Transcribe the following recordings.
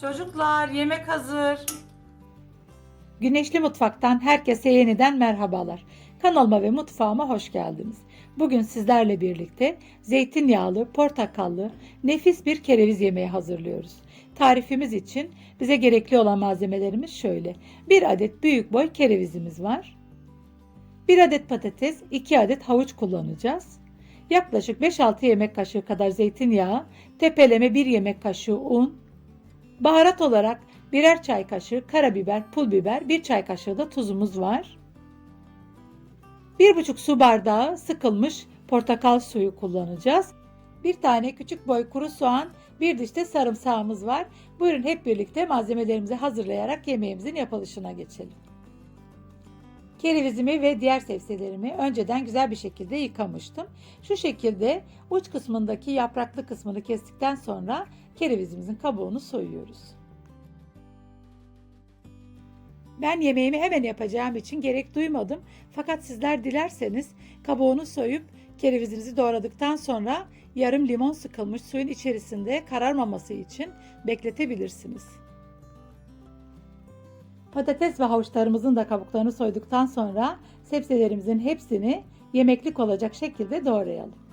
Çocuklar yemek hazır. Güneşli Mutfak'tan herkese yeniden merhabalar. Kanalıma ve mutfağıma hoş geldiniz. Bugün sizlerle birlikte zeytinyağlı, portakallı, nefis bir kereviz yemeği hazırlıyoruz. Tarifimiz için bize gerekli olan malzemelerimiz şöyle. 1 adet büyük boy kerevizimiz var. 1 adet patates, 2 adet havuç kullanacağız. Yaklaşık 5-6 yemek kaşığı kadar zeytinyağı, tepeleme 1 yemek kaşığı un, baharat olarak birer çay kaşığı karabiber, pul biber, bir çay kaşığı da tuzumuz var. 1,5 su bardağı sıkılmış portakal suyu kullanacağız. Bir tane küçük boy kuru soğan, bir diş de sarımsağımız var. Buyurun hep birlikte malzemelerimizi hazırlayarak yemeğimizin yapılışına geçelim. Kerevizimi ve diğer sebzelerimi önceden güzel bir şekilde yıkamıştım. Şu şekilde uç kısmındaki yapraklı kısmını kestikten sonra kerevizimizin kabuğunu soyuyoruz. Ben yemeğimi hemen yapacağım için gerek duymadım. Fakat sizler dilerseniz kabuğunu soyup kerevizinizi doğradıktan sonra yarım limon sıkılmış suyun içerisinde kararmaması için bekletebilirsiniz. Patates ve havuçlarımızın da kabuklarını soyduktan sonra sebzelerimizin hepsini yemeklik olacak şekilde doğrayalım.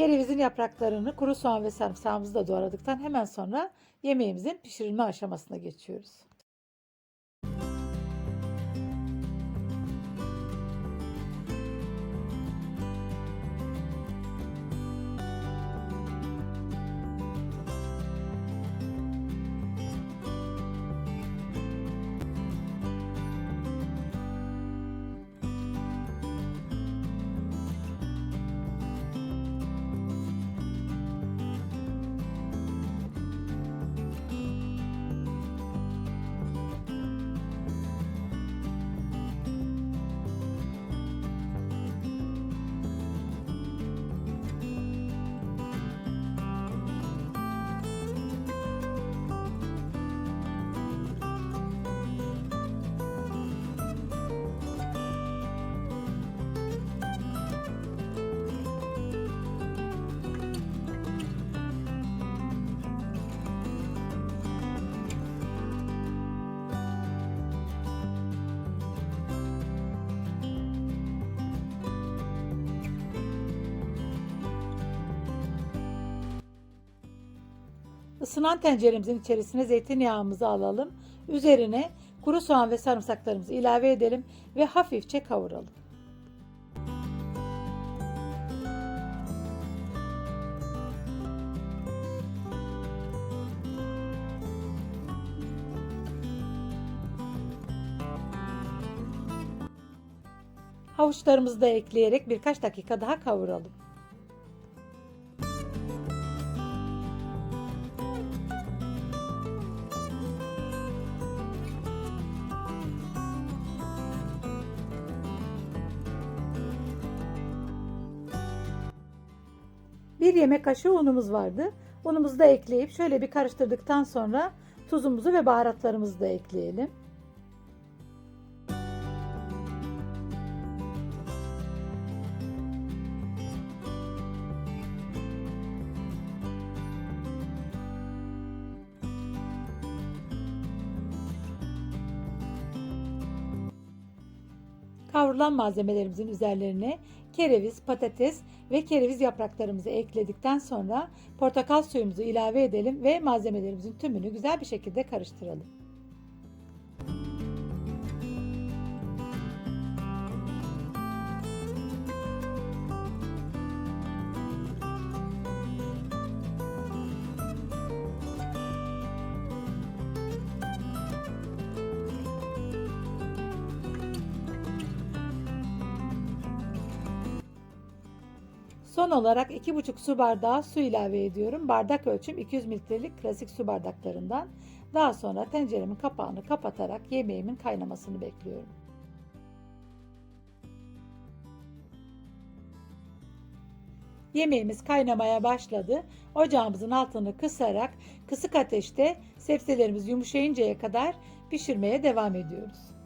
Kerevizin yapraklarını kuru soğan ve sarımsağımızı da doğradıktan hemen sonra yemeğimizin pişirilme aşamasına geçiyoruz. Isınan tenceremizin içerisine zeytinyağımızı alalım. Üzerine kuru soğan ve sarımsaklarımızı ilave edelim ve hafifçe kavuralım. Havuçlarımızı da ekleyerek birkaç dakika daha kavuralım. Bir yemek kaşığı unumuz vardı. Unumuzu da ekleyip şöyle bir karıştırdıktan sonra tuzumuzu ve baharatlarımızı da ekleyelim. Kavrulan malzemelerimizin üzerlerine kereviz, patates ve kereviz yapraklarımızı ekledikten sonra portakal suyumuzu ilave edelim ve malzemelerimizin tümünü güzel bir şekilde karıştıralım. Son olarak 2,5 su bardağı su ilave ediyorum. Bardak ölçüm 200 mililitrelik klasik su bardaklarından. Daha sonra tenceremin kapağını kapatarak yemeğimin kaynamasını bekliyorum. Yemeğimiz kaynamaya başladı. Ocağımızın altını kısarak kısık ateşte sebzelerimiz yumuşayıncaya kadar pişirmeye devam ediyoruz.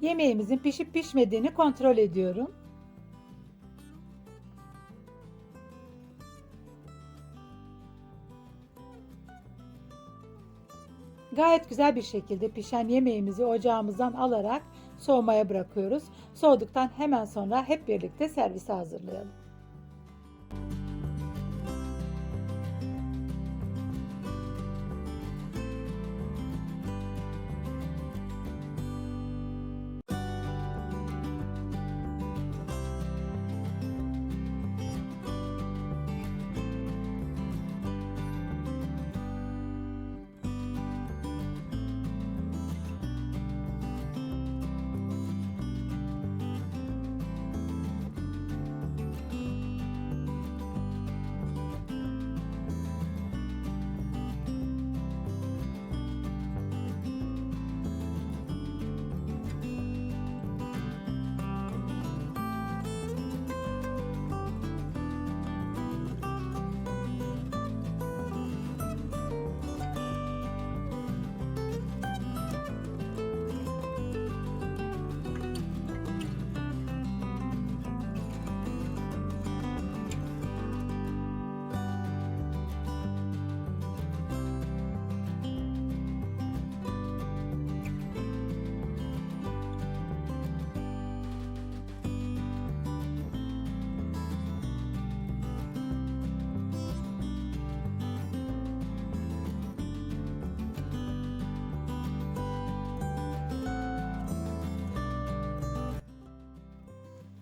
Yemeğimizin pişip pişmediğini kontrol ediyorum. Gayet güzel bir şekilde pişen yemeğimizi ocağımızdan alarak soğumaya bırakıyoruz. Soğuduktan hemen sonra hep birlikte servise hazırlayalım.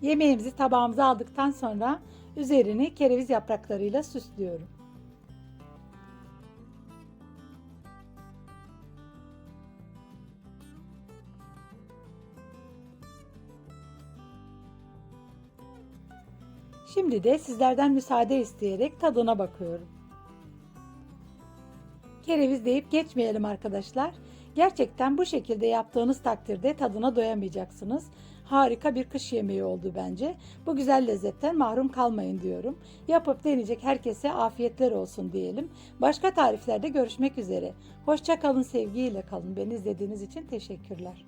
Yemeğimizi tabağımıza aldıktan sonra üzerini kereviz yapraklarıyla süslüyorum. Şimdi de sizlerden müsaade isteyerek tadına bakıyorum. Kereviz deyip geçmeyelim arkadaşlar. Gerçekten bu şekilde yaptığınız takdirde tadına doyamayacaksınız. Harika bir kış yemeği oldu bence. Bu güzel lezzetten mahrum kalmayın diyorum. Yapıp deneyecek herkese afiyetler olsun diyelim. Başka tariflerde görüşmek üzere. Hoşça kalın, sevgiyle kalın. Beni izlediğiniz için teşekkürler.